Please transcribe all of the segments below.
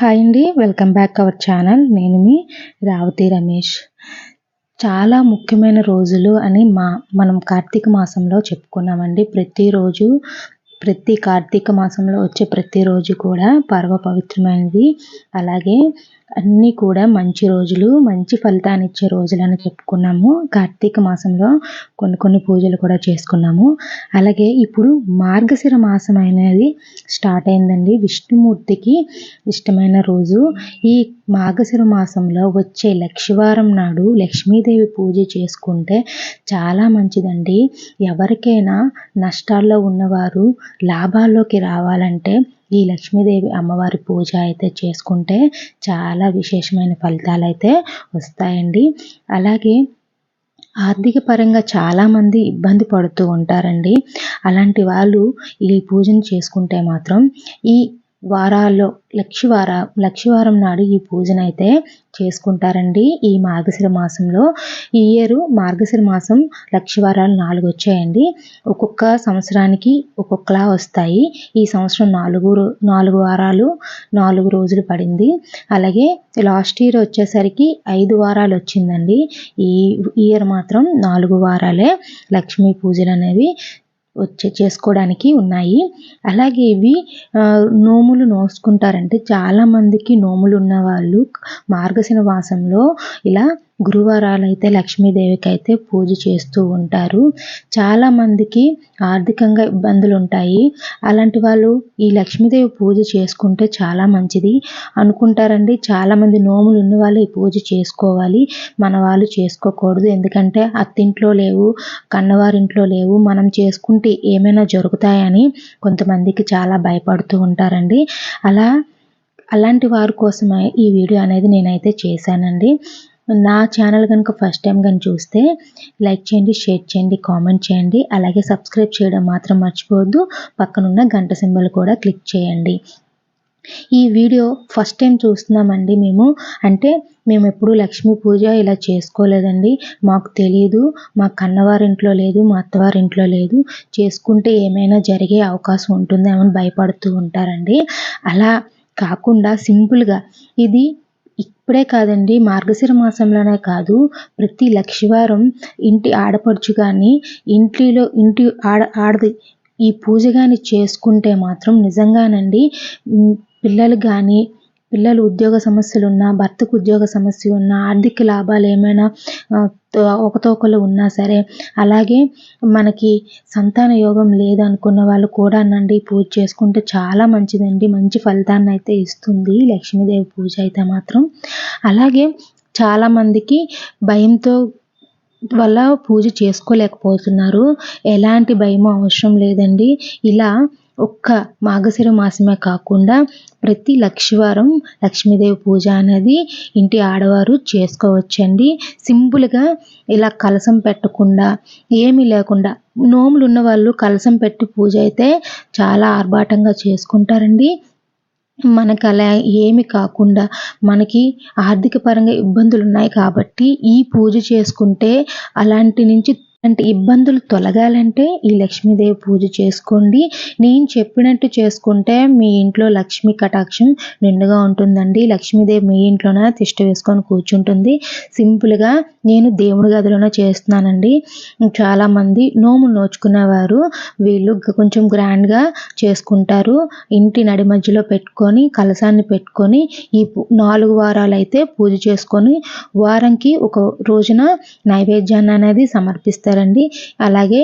Hi అండి welcome back our channel నేను మీ రావతి రమేష్ చాలా ముఖ్యమైన రోజులు అని మా మనం కార్తీక మాసంలో చెప్పుకున్నామండి. ప్రతిరోజు ప్రతి కార్తీక మాసంలో వచ్చే ప్రతిరోజు కూడా పర్వ పవిత్రమైనది. అలాగే అన్నీ కూడా మంచి రోజులు మంచి ఫలితాన్ని ఇచ్చే రోజులని చెప్పుకున్నాము. కార్తీక మాసంలో కొన్ని కొన్ని పూజలు కూడా చేసుకున్నాము. అలాగే ఇప్పుడు మార్గశిర మాసం అనేది స్టార్ట్ అయిందండి. విష్ణుమూర్తికి ఇష్టమైన రోజు. ఈ మార్గశిర మాసంలో వచ్చే లక్షవారం నాడు లక్ష్మీదేవి పూజ చేసుకుంటే చాలా మంచిదండి. ఎవరికైనా నష్టాల్లో ఉన్నవారు లాభాల్లోకి రావాలంటే ఈ లక్ష్మీదేవి అమ్మవారి పూజ అయితే చేసుకుంటే చాలా విశేషమైన ఫలితాలు అయితే వస్తాయండి. అలాగే ఆర్థిక పరంగా చాలామంది ఇబ్బంది పడుతూ ఉంటారండి. అలాంటి వాళ్ళు ఈ పూజను చేసుకుంటే మాత్రం ఈ వారాల్లో లక్షివార లక్షివారం నాడు ఈ పూజనైతే చేసుకుంటారండి ఈ మార్గశిర మాసంలో. ఈ ఇయర్ మార్గశిర మాసం లక్షివారాలు నాలుగు వచ్చాయండి ఒక్కొక్క సంవత్సరానికి ఒక్కొక్కలా వస్తాయి. ఈ సంవత్సరం నాలుగు నాలుగు వారాలు నాలుగు రోజులు పడింది. అలాగే లాస్ట్ ఇయర్ వచ్చేసరికి ఐదు వారాలు వచ్చిందండి ఈ ఇయర్ మాత్రం నాలుగు వారాలే లక్ష్మీ పూజలు అనేవి వచ్చే చేసుకోవడానికి ఉన్నాయి. అలాగే ఇవి నోములు నోసుకుంటారంటే చాలామందికి నోములు ఉన్నవాళ్ళు మార్గశిర మాసంలో ఇలా గురువారాలు అయితే లక్ష్మీదేవికి అయితే పూజ చేస్తూ ఉంటారు. చాలామందికి ఆర్థికంగా ఇబ్బందులు ఉంటాయి అలాంటి వాళ్ళు ఈ లక్ష్మీదేవి పూజ చేసుకుంటే చాలా మంచిది. అనుకుంటారండి చాలామంది నోములు ఉన్న వాళ్ళు ఈ పూజ చేసుకోవాలి. మన వాళ్ళు చేసుకోకూడదు. ఎందుకంటే అత్తింట్లో లేవు కన్నవారింట్లో లేవు. మనం చేసుకుంటే ఏమైనా జరుగుతాయని కొంతమందికి చాలా భయపడుతూ ఉంటారండి. అలా అలాంటి వారి కోసమే ఈ వీడియో అనేది నేనైతే చేశానండి. నా ఛానల్ కనుక ఫస్ట్ టైం కానీ చూస్తే లైక్ చేయండి షేర్ చేయండి కామెంట్ చేయండి. అలాగే సబ్స్క్రైబ్ చేయడం మాత్రం మర్చిపోవద్దు. పక్కనున్న గంట సింబల్ కూడా క్లిక్ చేయండి. ఈ వీడియో ఫస్ట్ టైం చూస్తున్నామండి మేము. అంటే మేము ఎప్పుడు లక్ష్మీ పూజ ఇలా చేసుకోలేదండి. మాకు తెలియదు మా కన్నవారింట్లో లేదు మా అత్తవారింట్లో లేదు. చేసుకుంటే ఏమైనా జరిగే అవకాశం ఉంటుందేమని భయపడుతూ ఉంటారండి. అలా కాకుండా సింపుల్గా ఇది ఇప్పుడే కాదండి మార్గశిర మాసంలోనే కాదు ప్రతి లక్షవారం ఇంటి ఆడపడుచు కానీ ఇంటిలో ఇంటి ఆడ ఆడది ఈ పూజ కానీ చేసుకుంటే మాత్రం నిజంగానండి పిల్లలు కానీ పిల్లలు ఉద్యోగ సమస్యలు ఉన్నా భర్తకు ఉద్యోగ సమస్య ఉన్నా ఆర్థిక లాభాలు ఏమైనా ఒకతోకలు ఉన్నా సరే అలాగే మనకి సంతాన యోగం లేదనుకున్న వాళ్ళు కూడా నండి పూజ చేసుకుంటే చాలా మంచిదండి. మంచి ఫలితాన్ని అయితే ఇస్తుంది లక్ష్మీదేవి పూజ అయితే మాత్రం. అలాగే చాలామందికి భయంతో వల్ల పూజ చేసుకోలేకపోతున్నారు. ఎలాంటి భయం అవసరం లేదండి. ఇలా ఒక్క మార్గశిర మాసమే కాకుండా ప్రతి లక్షవారం లక్ష్మీదేవి పూజ అనేది ఇంటి ఆడవారు చేసుకోవచ్చండి. సింపుల్గా ఇలా కలసం పెట్టకుండా ఏమీ లేకుండా నోములు ఉన్న వాళ్ళు కలసం పెట్టి పూజ అయితే చాలా ఆర్భాటంగా చేసుకుంటారండి. మనకు అలా ఏమి కాకుండా మనకి ఆర్థిక పరంగా ఇబ్బందులు ఉన్నాయి కాబట్టి ఈ పూజ చేసుకుంటే అలాంటి నుంచి అంటే ఇబ్బందులు తొలగాలంటే ఈ లక్ష్మీదేవి పూజ చేసుకోండి. నేను చెప్పినట్టు చేసుకుంటే మీ ఇంట్లో లక్ష్మీ కటాక్షం నిండుగా ఉంటుందండి. లక్ష్మీదేవి మీ ఇంట్లోనే తిష్ట వేసుకొని కూర్చుంటుంది. సింపుల్గా నేను దేవుడి గదిలోనే చేస్తున్నానండి. చాలామంది నోములు నోచుకునేవారు. వీళ్ళు కొంచెం గ్రాండ్గా చేసుకుంటారు. ఇంటి నడి మధ్యలో పెట్టుకొని కలసాన్ని పెట్టుకొని ఈ నాలుగు వారాలు అయితే పూజ చేసుకొని వారంకి ఒక రోజున నైవేద్యాన్ని అనేది సమర్పిస్తారు. చేస్తారండి. అలాగే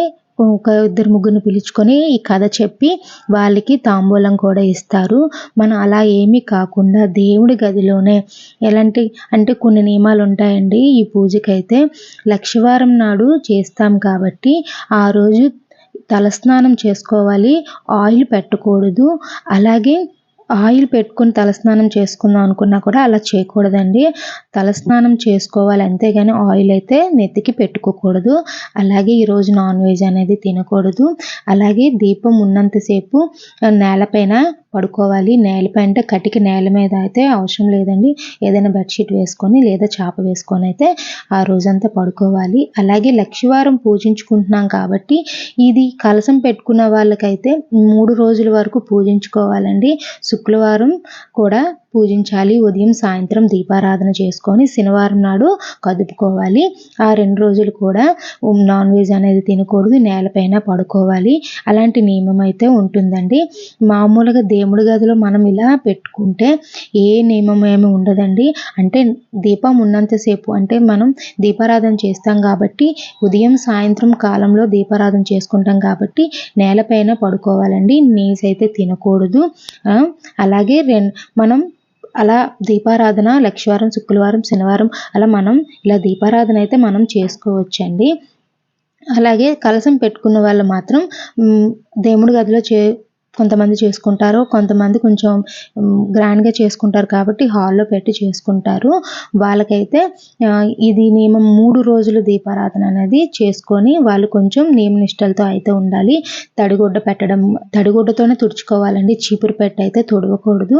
ఒక ఇద్దరు ముగ్గురిని పిలుచుకొని ఈ కథ చెప్పి వాళ్ళకి తాంబూలం కూడా ఇస్తారు. మనం అలా ఏమీ కాకుండా దేవుడి గదిలోనే ఎలాంటి అంటే కొన్ని నియమాలు ఉంటాయండి. ఈ పూజకైతే లక్షవారం నాడు చేస్తాం కాబట్టి ఆ రోజు తలస్నానం చేసుకోవాలి. ఆయిల్ పెట్టకూడదు. అలాగే ఆయిల్ పెట్టుకొని తలస్నానం చేసుకుందాం అనుకున్నా కూడా అలా చేయకూడదండి. తలస్నానం చేసుకోవాలి అంతేగాని ఆయిల్ అయితే నెత్తికి పెట్టుకోకూడదు. అలాగే ఈరోజు నాన్ వెజ్ అనేది తినకూడదు. అలాగే దీపం ఉన్నంతసేపు నేలపైన పడుకోవాలి. నేలపై అంటే కటికి నేల మీద అయితే అవసరం లేదండి. ఏదైనా బెడ్షీట్ వేసుకొని లేదా చాప వేసుకొని అయితే ఆ రోజంతా పడుకోవాలి. అలాగే లక్షవారం పూజించుకుంటున్నాం కాబట్టి ఇది కలసం పెట్టుకున్న వాళ్ళకైతే మూడు రోజుల వరకు పూజించుకోవాలండి. శుక్రవారం కూడా పూజించాలి. ఉదయం సాయంత్రం దీపారాధన చేసుకొని శనివారం నాడు కదుపుకోవాలి. ఆ రెండు రోజులు కూడా నాన్ వెజ్ అనేది తినకూడదు. నేలపైన పడుకోవాలి. అలాంటి నియమం అయితే ఉంటుందండి. మామూలుగా దేవుడి గదిలో మనం ఇలా పెట్టుకుంటే ఏ నియమం ఏమి ఉండదండి. అంటే దీపం ఉన్నంతసేపు అంటే మనం దీపారాధన చేస్తాం కాబట్టి ఉదయం సాయంత్రం కాలంలో దీపారాధన చేసుకుంటాం కాబట్టి నేలపైన పడుకోవాలండి. నీస్ అయితే తినకూడదు. అలాగే రెం మనం అలా దీపారాధన లక్షవారం శుక్రవారం శనివారం అలా మనం ఇలా దీపారాధన అయితే మనం చేసుకోవచ్చండి. అలాగే కలసం పెట్టుకున్న వాళ్ళు మాత్రం దేవుడి గదిలో చే కొంతమంది చేసుకుంటారు కొంతమంది కొంచెం గ్రాండ్గా చేసుకుంటారు కాబట్టి హాల్లో పెట్టి చేసుకుంటారు. వాళ్ళకైతే ఇది నియమం మూడు రోజులు దీపారాధన అనేది చేసుకొని వాళ్ళు కొంచెం నియమ నిష్టలతో అయితే ఉండాలి. తడిగుడ్డ పెట్టడం తడిగుడ్డతోనే తుడుచుకోవాలండి. చీపురు పెట్టి అయితే తుడవకూడదు.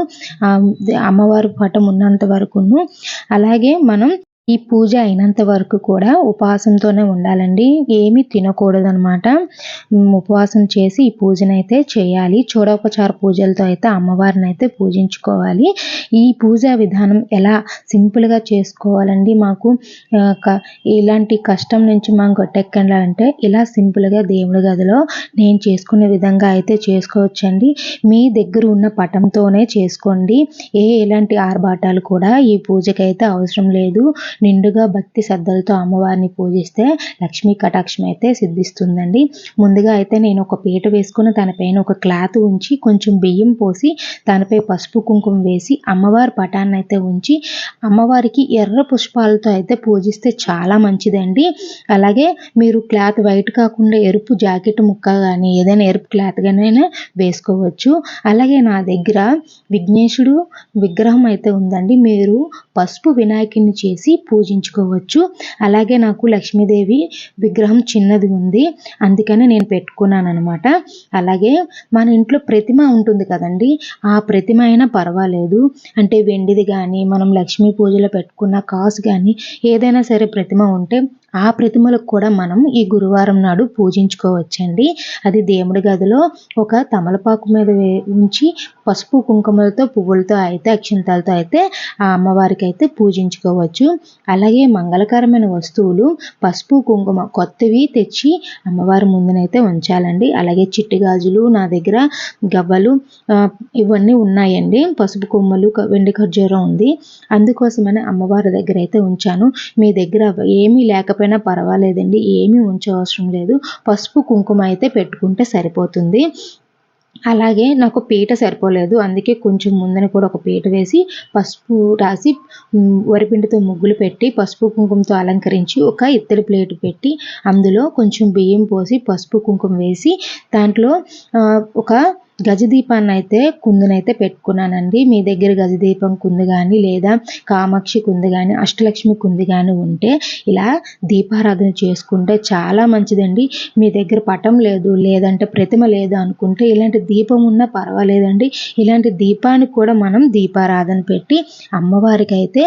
అమ్మవారి పటం ఉన్నంత వరకును. అలాగే మనం ఈ పూజ అయినంత వరకు కూడా ఉపవాసంతోనే ఉండాలండి. ఏమీ తినకూడదనమాట ఉపవాసం చేసి ఈ పూజనైతే చేయాలి. చూడోపచార పూజలతో అయితే అమ్మవారిని అయితే పూజించుకోవాలి. ఈ పూజా విధానం ఎలా సింపుల్గా చేసుకోవాలండి? మాకు ఇలాంటి కష్టం నుంచి మనం గట్టెక్కాలంటే ఇలా సింపుల్గా దేవుడి గదిలో నేను చేసుకునే విధంగా అయితే చేసుకోవచ్చండి. మీ దగ్గర ఉన్న పటంతోనే చేసుకోండి. ఏ ఎలాంటి ఆర్భాటాలు కూడా ఈ పూజకైతే అవసరం లేదు. నిండుగా భక్తి శ్రద్ధలతో అమ్మవారిని పూజిస్తే లక్ష్మీ కటాక్షం అయితే సిద్ధిస్తుందండి. ముందుగా అయితే నేను ఒక పీట వేసుకుని దానిపైన ఒక క్లాత్ ఉంచి కొంచెం బియ్యం పోసి దానిపై పసుపు కుంకుమ వేసి అమ్మవారి పటాన్ని అయితే ఉంచి అమ్మవారికి ఎర్ర పుష్పాలతో అయితే పూజిస్తే చాలా మంచిదండి. అలాగే మీరు క్లాత్ వైట్ కాకుండా ఎరుపు జాకెట్ ముక్క కానీ ఏదైనా ఎరుపు క్లాత్ కానీ వేసుకోవచ్చు. అలాగే నా దగ్గర విఘ్నేశుడు విగ్రహం అయితే ఉందండి. మీరు పసుపు వినాయకుడిని చేసి పూజించుకోవచ్చు. అలాగే నాకు లక్ష్మీదేవి విగ్రహం చిన్నది ఉంది. అందుకని నేను పెట్టుకున్నాను అనమాట అలాగే మన ఇంట్లో ప్రతిమ ఉంటుంది కదండి. ఆ ప్రతిమ అయినా పర్వాలేదు. అంటే వెండిది కానీ మనం లక్ష్మీ పూజలో పెట్టుకున్న కాసు కానీ ఏదైనా సరే ప్రతిమ ఉంటే ఆ ప్రతిమలకు కూడా మనం ఈ గురువారం నాడు పూజించుకోవచ్చండి. అది దేవుడి గదిలో ఒక తమలపాకు మీద ఉంచి పసుపు కుంకుమలతో పువ్వులతో అయితే అక్షింతాలతో అయితే ఆ అమ్మవారికి అయితే పూజించుకోవచ్చు. అలాగే మంగళకరమైన వస్తువులు పసుపు కుంకుమ కొత్తవి తెచ్చి అమ్మవారి ముందునైతే ఉంచాలండి. అలాగే చిట్టి గాజులు నా దగ్గర గవ్వలు ఇవన్నీ ఉన్నాయండి. పసుపు కొమ్మలు వెండి ఖర్జూరం ఉంది. అందుకోసమని అమ్మవారి దగ్గర అయితే ఉంచాను. మీ దగ్గర ఏమీ లేకపోయినా లేకపోయినా పర్వాలేదండి ఏమీ ఉంచవసరం లేదు. పసుపు కుంకుమ అయితే పెట్టుకుంటే సరిపోతుంది. అలాగే నాకు పీట సరిపోలేదు అందుకే కొంచెం ముందని కూడా ఒక పీట వేసి పసుపు రాసి వరిపిండితో ముగ్గులు పెట్టి పసుపు కుంకుమతో అలంకరించి ఒక ఇత్తడి ప్లేట్ పెట్టి అందులో కొంచెం బియ్యం పోసి పసుపు కుంకుమ వేసి దాంట్లో ఒక గజదీపాన్ని అయితే కుందునైతే పెట్టుకున్నానండి. మీ దగ్గర గజదీపం కుందు కానీ లేదా కామాక్షి కుంది కానీ అష్టలక్ష్మి కుంది కానీ ఉంటే ఇలా దీపారాధన చేసుకుంటే చాలా మంచిదండి. మీ దగ్గర పటం లేదు లేదంటే ప్రతిమ లేదు అనుకుంటే ఇలాంటి దీపం ఉన్నా పర్వాలేదండి. ఇలాంటి దీపానికి కూడా మనం దీపారాధన పెట్టి అమ్మవారికి అయితే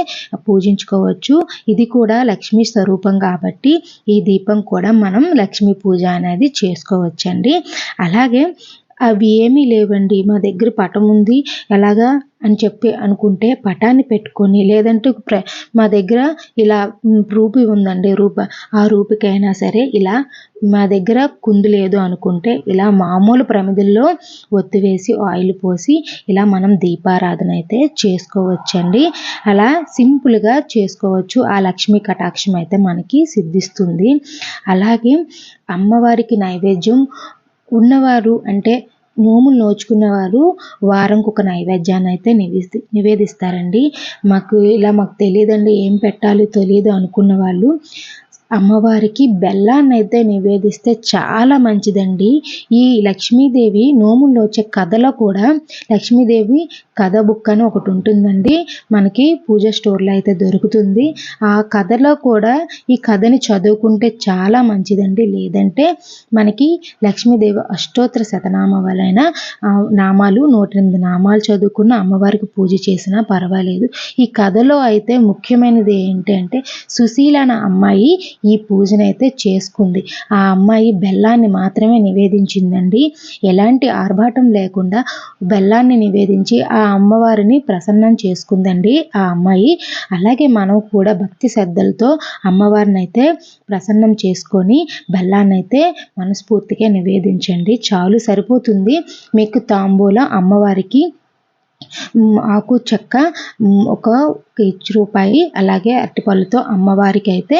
పూజించుకోవచ్చు. ఇది కూడా లక్ష్మీ స్వరూపం కాబట్టి ఈ దీపం కూడా మనం లక్ష్మీ పూజ అనేది చేసుకోవచ్చండి. అలాగే అవి ఏమీ లేవండి. మా దగ్గర పటం ఉంది. ఎలాగా అని చెప్పి అనుకుంటే పటాన్ని పెట్టుకొని లేదంటే ప్ర మా దగ్గర ఇలా రూపి ఉందండి. రూప ఆ రూపికైనా సరే ఇలా మా దగ్గర కుందు లేదు అనుకుంటే ఇలా మామూలు ప్రమిదల్లో ఒత్తివేసి ఆయిల్ పోసి ఇలా మనం దీపారాధన అయితే చేసుకోవచ్చండి. అలా సింపుల్గా చేసుకోవచ్చు. ఆ లక్ష్మీ కటాక్షం అయితే మనకి సిద్ధిస్తుంది. అలాగే అమ్మవారికి నైవేద్యం ఉన్నవారు అంటే నోములు నోచుకున్నవారు వారంకు ఒక నైవేద్యాన్ని అయితే నివేది నివేదిస్తారండి. మాకు ఇలా మాకు తెలియదండి ఏం పెట్టాలో తెలియదు అనుకున్న వాళ్ళు అమ్మవారికి బెల్లాన్ని అయితే నివేదిస్తే చాలా మంచిదండి. ఈ లక్ష్మీదేవి నోములు నోచే కథలో కూడా లక్ష్మీదేవి కథ బుక్ అని ఒకటి ఉంటుందండి. మనకి పూజ స్టోర్లో అయితే దొరుకుతుంది. ఆ కథలో కూడా ఈ కథని చదువుకుంటే చాలా మంచిదండి. లేదంటే మనకి లక్ష్మీదేవి అష్టోత్తర శతనామాలైన నామాలు నూట ఎనిమిది నామాలు చదువుకున్న అమ్మవారికి పూజ చేసినా పర్వాలేదు. ఈ కథలో అయితే ముఖ్యమైనది ఏంటి అంటే సుశీల అన్న అమ్మాయి ఈ పూజనైతే చేసుకుంది. ఆ అమ్మాయి బెల్లాన్ని మాత్రమే నివేదించిందండి. ఎలాంటి ఆర్భాటం లేకుండా బెల్లాన్ని నివేదించి ఆ అమ్మవారిని ప్రసన్నం చేసుకుందండి ఆ అమ్మాయి. అలాగే మనం కూడా భక్తి శ్రద్ధలతో అమ్మవారిని అయితే ప్రసన్నం చేసుకొని బెల్లాన్ని అయితే మనస్ఫూర్తిగా నివేదించండి. చాలు సరిపోతుంది. మీకు తాంబూల అమ్మవారికి ఆకు చెక్క ఒక ఇచ్చి రూపాయి అలాగే అరటిపళ్ళతో అమ్మవారికి అయితే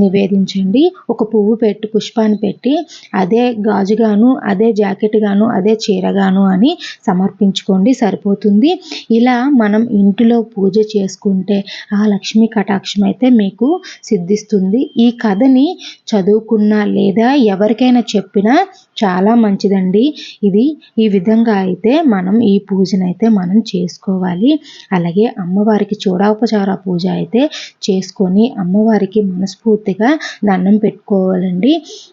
నివేదించండి. ఒక పువ్వు పెట్టి పుష్పాన్ని పెట్టి అదే గాజుగాను అదే జాకెట్ గాను అదే చీరగాను అని సమర్పించుకోండి సరిపోతుంది. ఇలా మనం ఇంటిలో పూజ చేసుకుంటే ఆ లక్ష్మీ కటాక్షం అయితే మీకు సిద్ధిస్తుంది. ఈ కథని చదువుకున్నా లేదా ఎవరికైనా చెప్పినా చాలా మంచిదండి. ఇది ఈ విధంగా అయితే మనం ఈ పూజనైతే మనం చేసుకోవాలి. అలాగే అమ్మవారికి చూడాపచార పూజ అయితే చేసుకొని అమ్మవారికి మనస్ఫూర్తిగా దండం పెట్టుకోవాలండి.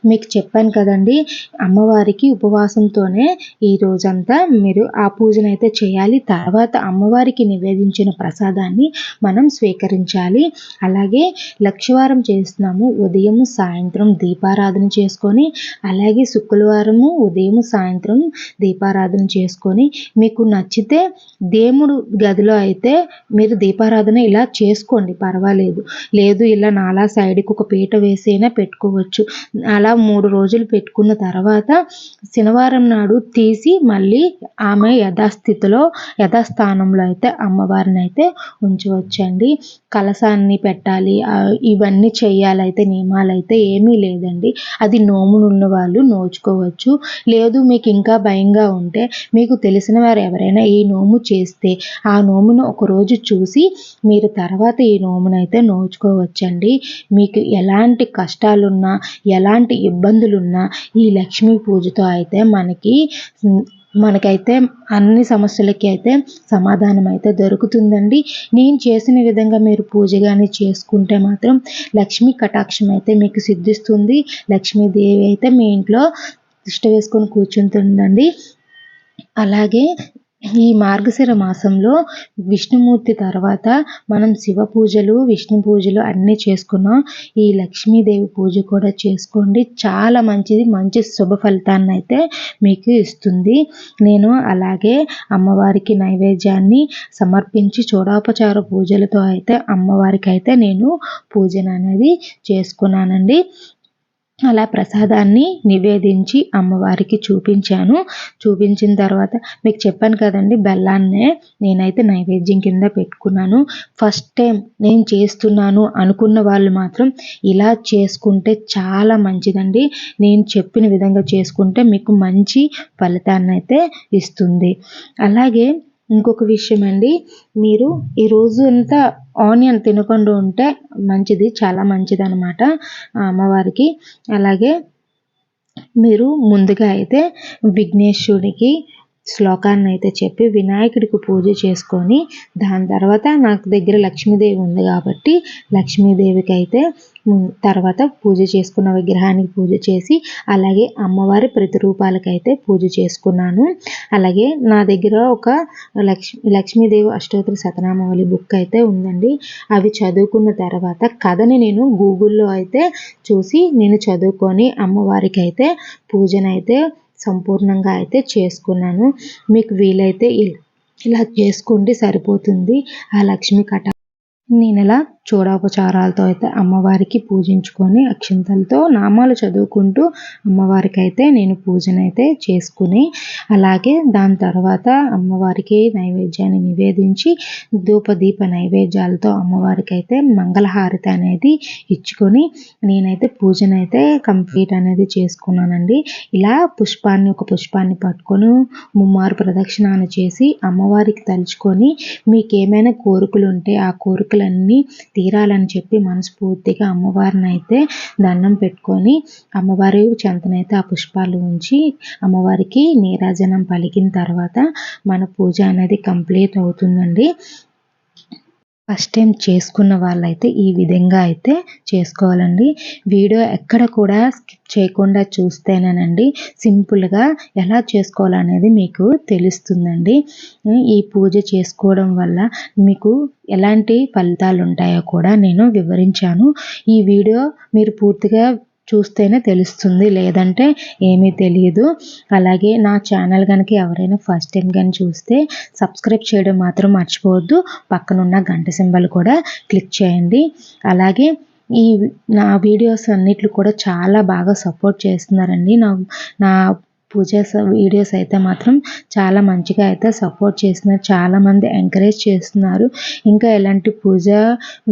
మీకు చెప్పాను కదండి అమ్మవారికి ఉపవాసంతోనే ఈ రోజంతా మీరు ఆ పూజనైతే చేయాలి. తర్వాత అమ్మవారికి నివేదించిన ప్రసాదాన్ని మనం స్వీకరించాలి. అలాగే లక్షవారం చేస్తున్నాము ఉదయం సాయంత్రం దీపారాధన చేసుకొని అలాగే శుక్రవారము ఉదయం సాయంత్రం దీపారాధన చేసుకొని మీకు నచ్చితే దేవుడు గదిలో అయితే మీరు దీపారాధన ఇలా చేసుకోండి పర్వాలేదు. లేదు ఇలా నాలా సైడ్కి ఒక పీట వేసైనా పెట్టుకోవచ్చు. అలా మూడు రోజులు పెట్టుకున్న తర్వాత శనివారం నాడు తీసి మళ్ళీ ఆమె యథాస్థితిలో యథాస్థానంలో అయితే అమ్మవారిని అయితే ఉంచవచ్చండి. కలసాన్ని పెట్టాలి ఇవన్నీ చేయాలైతే నియమాలు అయితే ఏమీ లేదండి. అది నోములున్న వాళ్ళు నోచుకోవచ్చు. లేదు మీకు ఇంకా భయంగా ఉంటే మీకు తెలిసిన వారు ఎవరైనా ఈ నోము చేస్తే ఆ నోమును ఒకరోజు చూసి మీరు తర్వాత ఈ నోమునైతే నోచుకోవచ్చండి. మీకు ఎలాంటి కష్టాలున్నా ఎలాంటి ఇబ్బందులున్నా ఈ లక్ష్మీ పూజతో అయితే మనకి మనకైతే అన్ని సమస్యలకి అయితే సమాధానం అయితే దొరుకుతుందండి. నేను చేసిన విధంగా మీరు పూజ కానీ చేసుకుంటే మాత్రం లక్ష్మీ కటాక్షం అయితే మీకు సిద్ధిస్తుంది. లక్ష్మీదేవి అయితే మీ ఇంట్లో తిష్ట వేసుకొని కూర్చుంటుందండి. అలాగే ఈ మార్గశిర మాసంలో విష్ణుమూర్తి తర్వాత మనం శివ పూజలు విష్ణు పూజలు అన్నీ చేసుకున్నాం. ఈ లక్ష్మీదేవి పూజ కూడా చేసుకోండి. చాలా మంచిది. మంచి శుభ ఫలితాన్ని అయితే మీకు ఇస్తుంది. నేను అలాగే అమ్మవారికి నైవేద్యాన్ని సమర్పించి చూడోపచార పూజలతో అయితే అమ్మవారికి అయితే నేను పూజన అనేది చేసుకున్నానండి. అలా ప్రసాదాన్ని నివేదించి అమ్మవారికి చూపించాను. చూపించిన తర్వాత మీకు చెప్పాను కదండి బెల్లాన్నే నేనైతే నైవేద్యం కింద పెట్టుకున్నాను. ఫస్ట్ టైం నేను చేస్తున్నాను అనుకున్న వాళ్ళు మాత్రం ఇలా చేసుకుంటే చాలా మంచిదండి. నేను చెప్పిన విధంగా చేసుకుంటే మీకు మంచి ఫలితాన్ని అయితే ఇస్తుంది. అలాగే ఇంకొక విషయం అండి. మీరు ఈ రోజు అంతా ఆనియన్ తినకుండా ఉంటే మంచిది చాలా మంచిది అనమాట అమ్మవారికి. అలాగే మీరు ముందుగా అయితే విఘ్నేశ్వరుడికి శ్లోకాన్ని అయితే చెప్పి వినాయకుడికి పూజ చేసుకొని దాని తర్వాత నాకు దగ్గర లక్ష్మీదేవి ఉంది కాబట్టి లక్ష్మీదేవికి అయితే తర్వాత పూజ చేసుకున్న విగ్రహానికి పూజ చేసి అలాగే అమ్మవారి ప్రతిరూపాలకైతే పూజ చేసుకున్నాను. అలాగే నా దగ్గర ఒక లక్ష్మీ లక్ష్మీదేవి అష్టోత్తర శతనామావళి బుక్ అయితే ఉందండి. అవి చదువుకున్న తర్వాత కథని నేను గూగుల్లో అయితే చూసి నేను చదువుకొని అమ్మవారికి అయితే పూజనైతే సంపూర్ణంగా అయితే చేసుకున్నాను. మీకు వీలైతే ఇలా చేసుకోండి సరిపోతుంది. ఆ లక్ష్మీ కట నేను ఇలా చూడోపచారాలతో అయితే అమ్మవారికి పూజించుకొని అక్షింతలతో నామాలు చదువుకుంటూ అమ్మవారికి అయితే నేను పూజనైతే చేసుకుని అలాగే దాని తర్వాత అమ్మవారికి నైవేద్యాన్ని నివేదించి ధూపదీప నైవేద్యాలతో అమ్మవారికి అయితే మంగళహారతి అనేది ఇచ్చుకొని నేనైతే పూజనైతే కంప్లీట్ అనేది చేసుకున్నానండి. ఇలా పుష్పాన్ని ఒక పుష్పాన్ని పట్టుకొని ముమ్మారు ప్రదక్షిణాన్ని చేసి అమ్మవారికి తలుచుకొని మీకు ఏమైనా కోరికలు ఉంటే ఆ కోరికలన్నీ తీరాలని చెప్పి మనస్ఫూర్తిగా అమ్మవారిని అయితే దండం పెట్టుకొని అమ్మవారి చెంతనైతే ఆ పుష్పాలు ఉంచి అమ్మవారికి నీరాజనం పలికిన తర్వాత మన పూజ అనేది కంప్లీట్ అవుతుందండి. ఫస్ట్ టైం చేసుకున్న వాళ్ళైతే ఈ విధంగా అయితే చేసుకోవాలండి. వీడియో ఎక్కడ కూడా స్కిప్ చేయకుండా చూస్తేనేనండి సింపుల్గా ఎలా చేసుకోవాలనేది మీకు తెలుస్తుందండి. ఈ పూజ చేసుకోవడం వల్ల మీకు ఎలాంటి ఫలితాలు ఉంటాయో కూడా నేను వివరించాను. ఈ వీడియో మీరు పూర్తిగా చూస్తేనే తెలుస్తుంది. లేదంటే ఏమీ తెలియదు అలాగే నా ఛానల్ కనుక ఎవరైనా ఫస్ట్ టైం కానీ చూస్తే సబ్స్క్రైబ్ చేయడం మాత్రం మర్చిపోవద్దు. పక్కనున్న గంట సింబల్ కూడా క్లిక్ చేయండి. అలాగే ఈ నా వీడియోస్ అన్నిట్లు కూడా చాలా బాగా సపోర్ట్ చేస్తున్నారండి. నా నా పూజ వీడియోస్ అయితే మాత్రం చాలా మంచిగా అయితే సపోర్ట్ చేస్తున్నారు. చాలామంది ఎంకరేజ్ చేస్తున్నారు. ఇంకా ఎలాంటి పూజ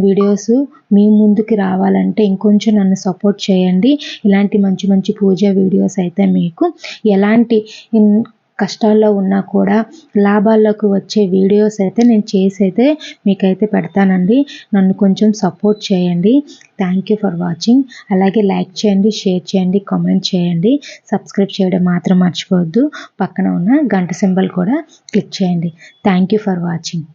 వీడియోస్ మీ ముందుకి రావాలంటే ఇంకొంచెం నన్ను సపోర్ట్ చేయండి. ఇలాంటి మంచి మంచి పూజ వీడియోస్ అయితే మీకు ఎలాంటి కష్టాల్లో ఉన్నా కూడా లాభాల్లోకి వచ్చే వీడియోస్ అయితే నేను చేసి అయితే మీకైతే పెడతానండి. నన్ను కొంచెం సపోర్ట్ చేయండి. థ్యాంక్ యూ ఫర్ వాచింగ్ అలాగే లైక్ చేయండి షేర్ చేయండి కామెంట్ చేయండి. సబ్స్క్రైబ్ చేయడం మాత్రం మర్చిపోవద్దు. పక్కన ఉన్న గంట సింబల్ కూడా క్లిక్ చేయండి. Thank you for watching